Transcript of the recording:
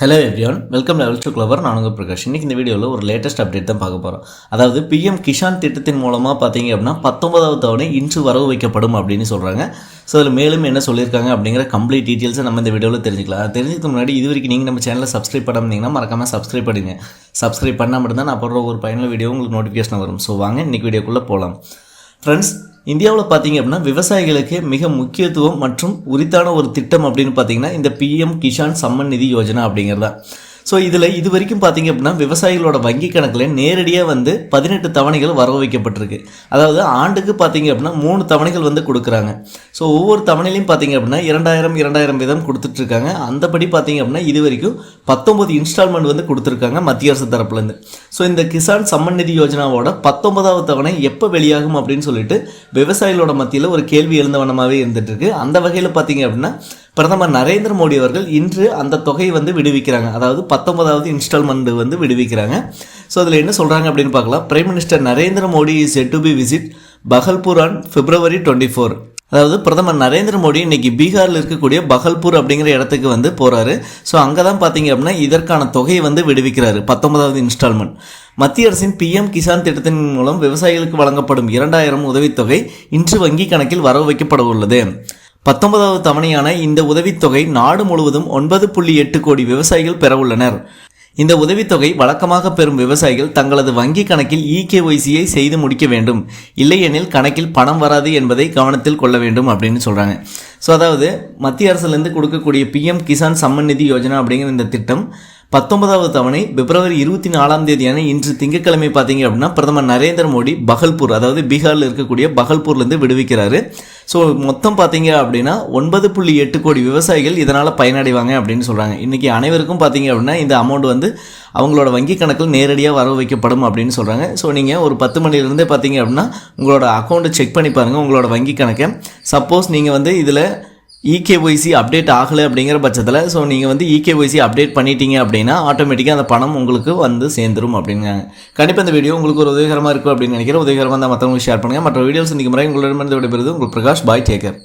Hello everyone welcome level to clever நான் உங்கள் பிரகாஷ். இன்னைக்கு இந்த வீடியோவில் ஒரு லேட்டஸ்ட் அப்டேட் தான் பார்க்க போகிறோம் அதாவது பிஎம் கிஷான் திட்டத்தின் மூலமாக பார்த்தீங்க அப்படின்னா பத்தொன்பதாவது தவணை இன்று வரவு வைக்கப்படும் அப்படின்னு சொல்கிறாங்க ஸோ அதில் மேலும் என்ன சொல்லியிருக்காங்க அப்படிங்கிற கம்ப்ளீட் டீட்டெயில்ஸை நம்ம இந்த வீடியோவில் தெரிஞ்சுக்கலாம். தெரிஞ்சதுக்கு முன்னாடி இது வரைக்கும் நீங்கள் நம்ம சேனலில் சப்ஸ்கிரைப் பண்ணாமல் மறக்காமல் சப்ஸ்கிரைப் பண்ணுங்க சப்ஸ்கிரைப் பண்ணால் மட்டும்தான் நான் போடுற ஒரு பயனுள்ள வீடியோ உங்களுக்கு நோட்டிஃபிகேஷன் வரும். ஸோ வாங்க இன்றைக்கி வீடியோக்குள்ளே போகலாம் ஃப்ரெண்ட்ஸ் இந்தியாவில் பார்த்தீங்க அப்படின்னா விவசாயிகளுக்கு மிக முக்கியத்துவம் மற்றும் உரித்தான ஒரு திட்டம் அப்படின்னு பார்த்தீங்கன்னா இந்த பிஎம் கிஷான் சம்மன் நிதி யோஜனா அப்படிங்கிறதா. ஸோ இதில் இது வரைக்கும் பார்த்தீங்க அப்படின்னா விவசாயிகளோட வங்கி கணக்கில் நேரடியாக வந்து பதினெட்டு தவணைகள் வரவு வைக்கப்பட்டிருக்கு அதாவது ஆண்டுக்கு பார்த்தீங்க அப்படின்னா மூணு தவணைகள் வந்து கொடுக்குறாங்க. ஸோ ஒவ்வொரு தவணையிலையும் பார்த்தீங்க அப்படின்னா இரண்டாயிரம் இரண்டாயிரம் வீதம் கொடுத்துட்ருக்காங்க. அந்தபடி பார்த்தீங்க அப்படின்னா இது வரைக்கும் பத்தொம்பது இன்ஸ்டால்மெண்ட் வந்து கொடுத்துருக்காங்க மத்திய அரசு தரப்புலேருந்து ஸோ இந்த கிசான் சம்மன் நிதி யோஜனாவோட பத்தொன்பதாவது தவணை எப்போ வெளியாகும் அப்படின்னு சொல்லிட்டு விவசாயிகளோட மத்தியில் ஒரு கேள்வி எழுந்த வண்ணமாகவே இருந்துட்டு இருக்கு அந்த வகையில் பார்த்தீங்க அப்படின்னா பிரதமர் நரேந்திர மோடி அவர்கள் இன்று அந்த தொகையை வந்து விடுவிக்கிறாங்க. அதாவது பத்தொன்பதாவது இன்ஸ்டால்மெண்ட் வந்து விடுவிக்கிறாங்க. ஸோ அதில் என்ன சொல்கிறாங்க அப்படின்னு பார்க்கலாம். Prime minister Narendra Modi is set to be visit Bhagalpur on February twenty four அதாவது பிரதமர் நரேந்திர மோடி இன்னைக்கு பீகாரில் இருக்கக்கூடிய பகல்பூர் அப்படிங்கிற இடத்துக்கு வந்து போகிறாரு ஸோ அங்கே தான் பார்த்தீங்க அப்படின்னா இதற்கான தொகையை வந்து விடுவிக்கிறாரு. பத்தொன்பதாவது இன்ஸ்டால்மெண்ட் மத்திய அரசின் பிஎம் கிசான் திட்டத்தின் மூலம் விவசாயிகளுக்கு வழங்கப்படும் இரண்டாயிரம் உதவித்தொகை இன்று வங்கி கணக்கில் வரவு வைக்கப்பட உள்ளது. பத்தொன்பதாவது தவணையான இந்த உதவித்தொகை நாடு முழுவதும் ஒன்பது புள்ளி எட்டு கோடி விவசாயிகள் பெறவுள்ளனர். இந்த உதவித்தொகை வழக்கமாக பெறும் விவசாயிகள் தங்களது வங்கி கணக்கில் இகேஒய்சியை செய்து முடிக்க வேண்டும். இல்லையெனில் கணக்கில் பணம் வராது என்பதை கவனத்தில் கொள்ள வேண்டும் அப்படின்னு சொல்கிறாங்க ஸோ அதாவது மத்திய அரசுலேருந்து கொடுக்கக்கூடிய பிஎம் கிசான் சம்மன் நிதி யோஜனா அப்படிங்கிற இந்த திட்டம் பத்தொன்பதாவது தவணை பிப்ரவரி இருபத்தி நாலாம் தேதியான இன்று திங்கட்கிழமை பார்த்தீங்க அப்படின்னா பிரதமர் நரேந்திர மோடி பகல்பூர் அதாவது பீகாரில் இருக்கக்கூடிய பகல்பூர்லேருந்து விடுவிக்கிறாரு. ஸோ மொத்தம் பார்த்தீங்க அப்படின்னா ஒன்பது புள்ளி எட்டு கோடி விவசாயிகள் இதனால் பயனடைவாங்க அப்படின்னு சொல்கிறாங்க இன்றைக்கி அனைவருக்கும் பார்த்தீங்க அப்படின்னா இந்த அமௌண்ட் வந்து அவங்களோட வங்கி கணக்கில் நேரடியாக வரவு வைக்கப்படும் அப்படின்னு சொல்கிறாங்க ஸோ நீங்கள் ஒரு பத்து மணிலேருந்தே பார்த்தீங்க அப்படின்னா உங்களோட அக்கௌண்ட்டை செக் பண்ணி பாருங்கள் உங்களோட வங்கி கணக்கை. சப்போஸ் நீங்கள் வந்து இதில் இகேஒய்சி அப்டேட் ஆகலை அப்படிங்கிற பட்சத்தில் ஸோ நீங்கள் வந்து இகேஒய்சி அப்டேட் பண்ணிட்டீங்க அப்படின்னா ஆட்டோமேட்டிக்காக அந்த பணம் உங்களுக்கு வந்து சேர்ந்துரும் அப்படிங்கிறாங்க கண்டிப்பாக இந்த வீடியோ உங்களுக்கு ஒரு உதவிகரமாக இருக்கும் அப்படின்னு நினைக்கிறேன். உதவிகரமாக தான் மற்றவங்களுக்கு ஷேர் பண்ணுங்கள் மற்ற வீடியோஸ் இன்றைக்கு முறை உங்களிடமிருந்து விடைபெறுது உங்கள் பிரகாஷ் பாய் டேக்கர்